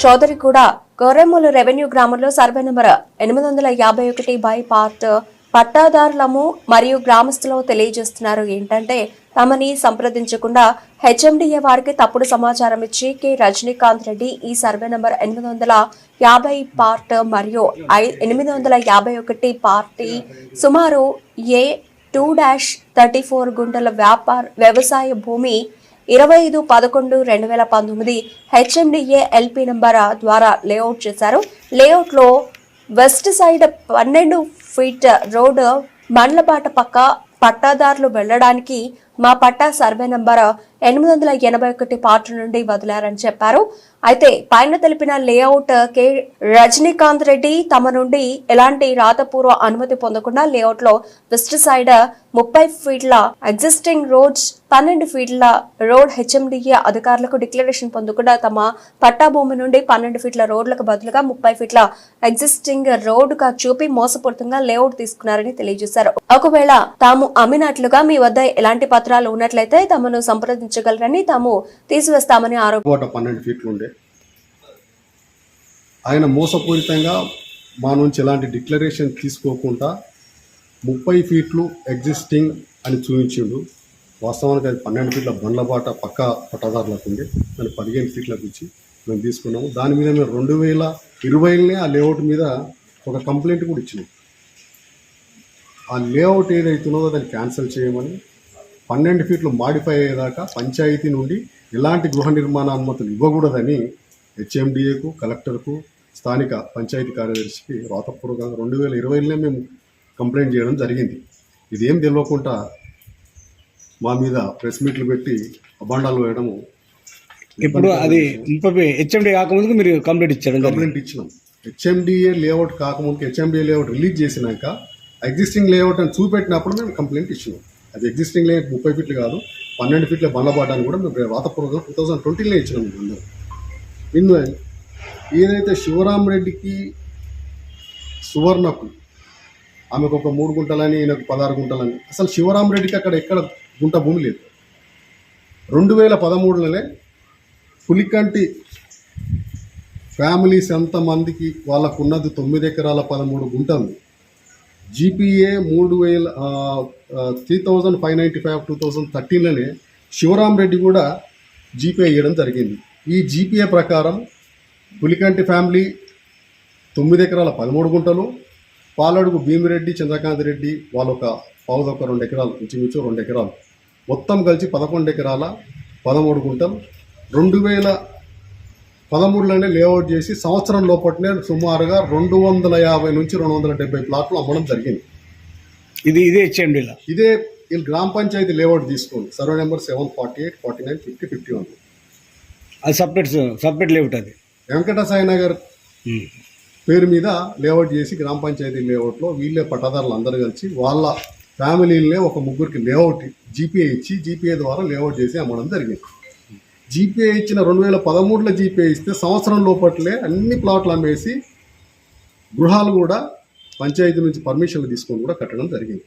చౌదరిగూడ గొర్రెమూలు రెవెన్యూ గ్రామంలో survey number ఎనిమిది వందల యాభై ఒకటి బై పార్ట్ పట్టాదారులము మరియు గ్రామస్తులు తెలియజేస్తున్నారు. ఏంటంటే తమని సంప్రదించకుండా హెచ్ఎండిఏ వారికి తప్పుడు సమాచారం ఇచ్చి కె రజనీకాంత్ రెడ్డి ఈ సర్వే నెంబర్ ఎనిమిది వందల యాభై పార్ట్ మరియు ఐ- ఎనిమిది వందల యాభై ఒకటి పార్టీ సుమారు A two dash thirty four గుంటల వ్యాపార వ్యవసాయ భూమి ఇరవై ఐదు పదకొండు రెండు వేల పంతొమ్మిది హెచ్ఎండిఏ ఎల్పి నెంబర్ ద్వారా లేఅవుట్ చేశారు. లేఅవుట్లో వెస్ట్ సైడ్ పన్నెండు ఫీట్ రోడ్ మండలపాట పక్క పట్టాదారులు వెళ్ళడానికి మా పట్టా సర్వే నంబర్ ఎనిమిది వందల ఎనభై ఒకటి పార్ట్ నుండి వదిలారని చెప్పారు. అయితే పైన తెలిపిన లేఅవుట్ కె రజనీకాంత్ రెడ్డి తమ నుండి ఎలాంటి రాతపూర్వ అనుమతి పొందకుండా లేఅవుట్లో వెస్ట్ సైడ్ ముప్పై ఫీట్ల ఎగ్జిస్టింగ్ రోడ్స్ పన్నెండు ఫీట్ల రోడ్ హెచ్ఎండిఏ అధికారులకు డిక్లరేషన్ పొందకుండా తమ పట్టా భూమి నుండి పన్నెండు ఫీట్ల రోడ్లకు బదులుగా ముప్పై ఫీట్ల ఎగ్జిస్టింగ్ రోడ్గా చూపి మోసపూరితంగా లేఅవుట్ తీసుకున్నారని తెలియజేశారు. ఒకవేళ తాము అమ్మినట్లుగా మీ వద్ద ఎలాంటి పత్రాలు ఉన్నట్లయితే తమను సంప్రదించగలరని తాము తీసివేస్తామని ఆరోప పన్నెండు ఫీట్లు ఉండే. ఆయన మోసపూరితంగా మా నుంచి ఎలాంటి డిక్లరేషన్ తీసుకోకుండా ముప్పై ఫీట్లు ఎగ్జిస్టింగ్ అని చూపించిండు. వాస్తవానికి అది పన్నెండు ఫీట్ల బండ్ల బాట పక్క పట్టదారులకు ఉంది దాన్ని పదిహేను ఫీట్లకు ఇచ్చి మేము తీసుకున్నాము. దాని మీద మేము రెండు వేల ఇరవైలోనే ఆ లేఅవుట్ మీద ఒక కంప్లైంట్ కూడా ఇచ్చినాం. ఆ లేఅవుట్ ఏదైతున్నదో దాన్ని క్యాన్సిల్ చేయమని పన్నెండు ఫీట్లు మాడిఫై అయ్యేదాకా పంచాయతీ నుండి ఎలాంటి గృహ నిర్మాణ అనుమతులు ఇవ్వకూడదని హెచ్ఎండిఏకు కలెక్టర్కు స్థానిక పంచాయతీ కార్యదర్శికి రాతపూర్వకంగా రెండు వేల ఇరవైలోనే మేము కంప్లైంట్ చేయడం జరిగింది. ఇదేం తెలియకుండా మా మీద ప్రెస్ మీట్లు పెట్టి అబాండాలు వేయడము ఇప్పుడు అది హెచ్ఎండి కాకముందుకు మీరు కంప్లీట్ ఇచ్చారు. కంప్లైంట్ ఇచ్చినాం. హెచ్ఎండిఏ లేఅవుట్ కాకముందు హెచ్ఎండిఏ లేఅవుట్ రిలీజ్ చేసినాక ఎగ్జిస్టింగ్ లేఅవుట్ అని చూపెట్టినప్పుడు మేము కంప్లైంట్ ఇచ్చినాం. అది ఎగ్జిస్టింగ్ లేని ముప్పై ఫీట్లు కాదు పన్నెండు ఫీట్ల బండ్లబాటాన్ని కూడా మేము రాతపూర్వకంగా టూ థౌజండ్ ట్వంటీలో ఇచ్చినాం అందరూ అందరం ఏదైతే శివరాం రెడ్డికి సువర్ణకు ఆమెకు ఒక మూడు గుంటలని ఈయనకు పదహారు గుంటలని అసలు శివరామ్ రెడ్డికి అక్కడ ఎక్కడ గుంట భూమి లేదు. రెండు వేల పదమూడులోనే పులికంటి ఫ్యామిలీస్ ఎంతమందికి వాళ్ళకున్నది తొమ్మిది ఎకరాల పదమూడు గుంటలు. జీపీఏ మూడు వేల three thousand five ninety five two thousand థర్టీన్లోనే Shivaram Reddy కూడా జీపీఏ ఇవ్వడం జరిగింది. ఈ జీపీఏ ప్రకారం పులికంటి ఫ్యామిలీ తొమ్మిది ఎకరాల పదమూడు గుంటలు పాలడుగు భీమిరెడ్డి చంద్రకాంత్ రెడ్డి వాళ్ళ ఒక పావుద ఒక రెండు ఎకరాలు ఇంచుమించు రెండు ఎకరాలు. మొత్తం కలిసి పదకొండు ఎకరాల పదమూడు గుంటలు. రెండు వేల పదమూడులోనే లేఅవుట్ చేసి సంవత్సరం లోపట్నే సుమారుగా రెండు వందల యాభై నుంచి రెండు వందల డెబ్బై ప్లాట్లు అమ్మడం జరిగింది. ఇది ఇదే హెచ్ఎండిలో ఇదే వీళ్ళు గ్రామ పంచాయతీ లేఅవుట్ తీసుకోండి. Survey number seven forty eight forty nine fifty fifty one. అది సపరేట్ సపరేట్ లేవుట్ అది. వెంకట సాయి నగర్ పేరు మీద లేఅవుట్ చేసి గ్రామ పంచాయతీ లేఅవుట్లో వీళ్ళే పట్టదారులు అందరూ కలిసి వాళ్ళ ఫ్యామిలీలనే ఒక ముగ్గురికి లేఅవుట్ జీపీఏ ఇచ్చి జీపీఏ ద్వారా లేఅవుట్ చేసి అమ్మడం జరిగింది. జీపీఏ ఇచ్చిన రెండు వేల పదమూడులో జీపీఏ ఇస్తే సంవత్సరం లోపట్లే అన్ని ప్లాట్లు అమ్మేసి గృహాలు కూడా పంచాయతీ నుంచి పర్మిషన్లు తీసుకొని కూడా కట్టడం జరిగింది.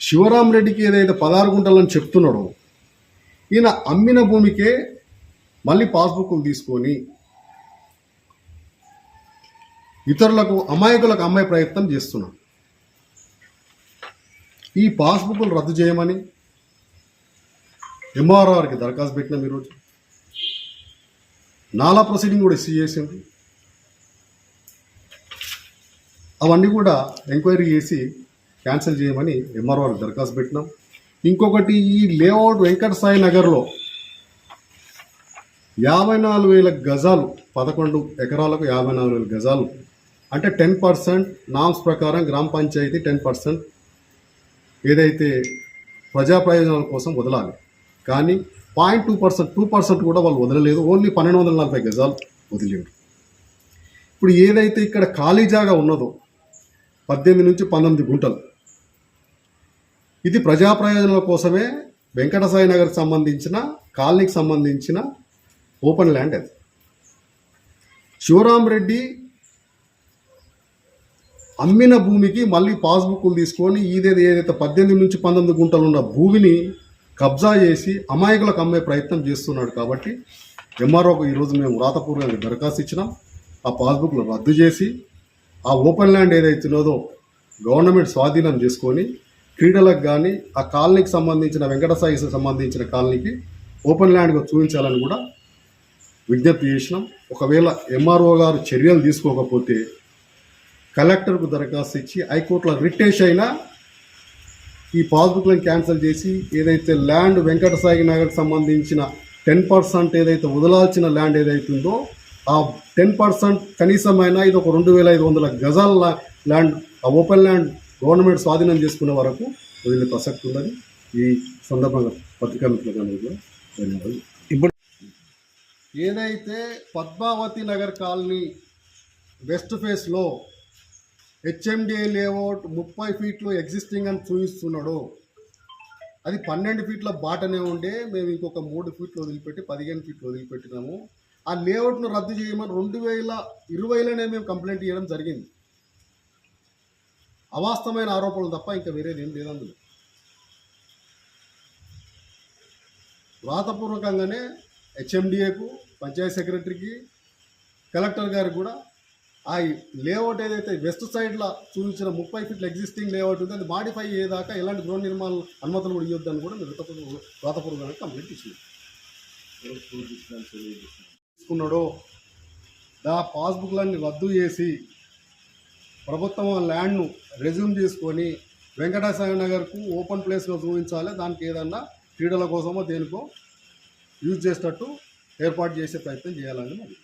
శివరాం రెడ్డికి ఏదైతే పదహారు గుంటలని చెప్తున్నాడో ఈయన అమ్మిన భూమికే మళ్ళీ పాస్బుక్లు తీసుకొని ఇతరులకు అమాయకులకు అమ్మే ప్రయత్నం చేస్తున్నాం ఈ పాస్బుక్లు రద్దు చేయమని ఎంఆర్ఆర్కి దరఖాస్తు పెట్టినాం ఈరోజు. నాలా ప్రొసీడింగ్ కూడా ఇష్యూ చేసింది అవన్నీ కూడా ఎంక్వైరీ చేసి క్యాన్సిల్ చేయమని ఎంఆర్ఆర్కి దరఖాస్తు పెట్టినాం. ఇంకొకటి ఈ లేఅవుట్ వెంకట సాయి నగర్లో యాభై నాలుగు వేల గజాలు పదకొండు ఎకరాలకు యాభై నాలుగు వేల గజాలు అంటే టెన్ పర్సెంట్ నామ్స్ ప్రకారం గ్రామ పంచాయతీ టెన్ పర్సెంట్ ఏదైతే ప్రజా ప్రయోజనాల కోసం వదలాలి. కానీ point two percent two percent కూడా వాళ్ళు వదలలేదు. ఓన్లీ పన్నెండు వందల నలభై గజాలు వదిలేరు ఇప్పుడు ఏదైతే ఇక్కడ ఖాళీ జాగా ఉన్నదో పద్దెనిమిది నుంచి పంతొమ్మిది గుంటలు ఇది ప్రజా ప్రయోజనాల కోసమే వెంకటసాయి నగర్కి సంబంధించిన కాలనీకి సంబంధించిన ఓపెన్ ల్యాండ్ అది. శివరాం రెడ్డి అమ్మిన భూమికి మళ్ళీ పాస్బుక్లు తీసుకొని ఇదేది ఏదైతే పద్దెనిమిది నుంచి పంతొమ్మిది గుంటలు ఉన్న భూమిని కబ్జా చేసి అమాయకులకు అమ్మే ప్రయత్నం చేస్తున్నాడు కాబట్టి ఎంఆర్ఓకు ఈరోజు మేము వ్రాతపూర్వకంగా దరఖాస్తు ఇచ్చినాం. ఆ పాస్బుక్లు రద్దు చేసి ఆ ఓపెన్ ల్యాండ్ ఏదైతే ఉన్నదో గవర్నమెంట్ స్వాధీనం చేసుకొని క్రీడలకు కానీ ఆ కాలనీకి సంబంధించిన వెంకటసాయికి సంబంధించిన కాలనీకి ఓపెన్ ల్యాండ్గా చూపించాలని కూడా విజ్ఞప్తి చేసినాం. ఒకవేళ ఎంఆర్ఓ గారు చర్యలు తీసుకోకపోతే కలెక్టర్కు దరఖాస్తు ఇచ్చి హైకోర్టులో రిటేష్ అయినా ఈ పాస్బుక్లను క్యాన్సిల్ చేసి ఏదైతే ల్యాండ్ వెంకటసాయి నగర్కి సంబంధించిన టెన్ పర్సెంట్ ఏదైతే వదలాల్సిన ల్యాండ్ ఏదైతే ఉందో ఆ టెన్ పర్సెంట్ కనీసమైనా ఇది ఒక రెండు వేల ఐదు వందల గజాల ల్యాండ్ ఆ ఓపెన్ ల్యాండ్ గవర్నమెంట్ స్వాధీనం చేసుకునే వరకు వదిలే ప్రసక్తి ఉన్నది. ఈ సందర్భంగా పత్రికా మిత్రులకు ధన్యవాదాలు. ఇప్పుడు ఏదైతే పద్మావతి నగర్ కాలనీ వెస్ట్ ఫేస్లో హెచ్ఎండిఏ లేఅవుట్ ముప్పై ఫీట్లు ఎగ్జిస్టింగ్ అని చూపిస్తున్నాడు. అది పన్నెండు ఫీట్ల బాటనే ఉండే మేము ఇంకొక మూడు ఫీట్లు వదిలిపెట్టి పదిహేను ఫీట్లు వదిలిపెట్టినాము. ఆ లేఅవుట్ను రద్దు చేయమని రెండు వేల ఇరవైలోనే మేము కంప్లైంట్ చేయడం జరిగింది. అవాస్తవమైన ఆరోపణలు తప్ప ఇంకా వేరేది ఏం లేదు అందులో. వ్రాతపూర్వకంగానే హెచ్ఎండిఏకు పంచాయత్ సెక్రటరీకి కలెక్టర్ గారికి కూడా ఆ లేఅవుట్ ఏదైతే వెస్ట్ సైడ్లో చూపించిన ముప్పై ఫీట్ల ఎగ్జిస్టింగ్ లేఅవుట్ ఉంది అది మాడిఫై అయ్యేదాకా ఎలాంటి గృహ నిర్మాణ అనుమతులు కూడా ఇవ్వద్దని కూడా మేము వ్రాతపూర్వ- వ్రాతపూర్వకంగా కంప్లీట్ ఇచ్చింది. తీసుకున్నాడో. దా పాస్బుక్లన్నీ రద్దు చేసి ప్రభుత్వం ల్యాండ్ను రెజ్యూమ్ చేసుకొని వెంకటేశ్వర నగర్కు ఓపెన్ ప్లేస్లో చూపించాలి. దానికి ఏదన్నా క్రీడల కోసమో దేనికో యూజ్ చేసేటట్టు ఏర్పాటు చేసే ప్రయత్నం చేయాలని మరి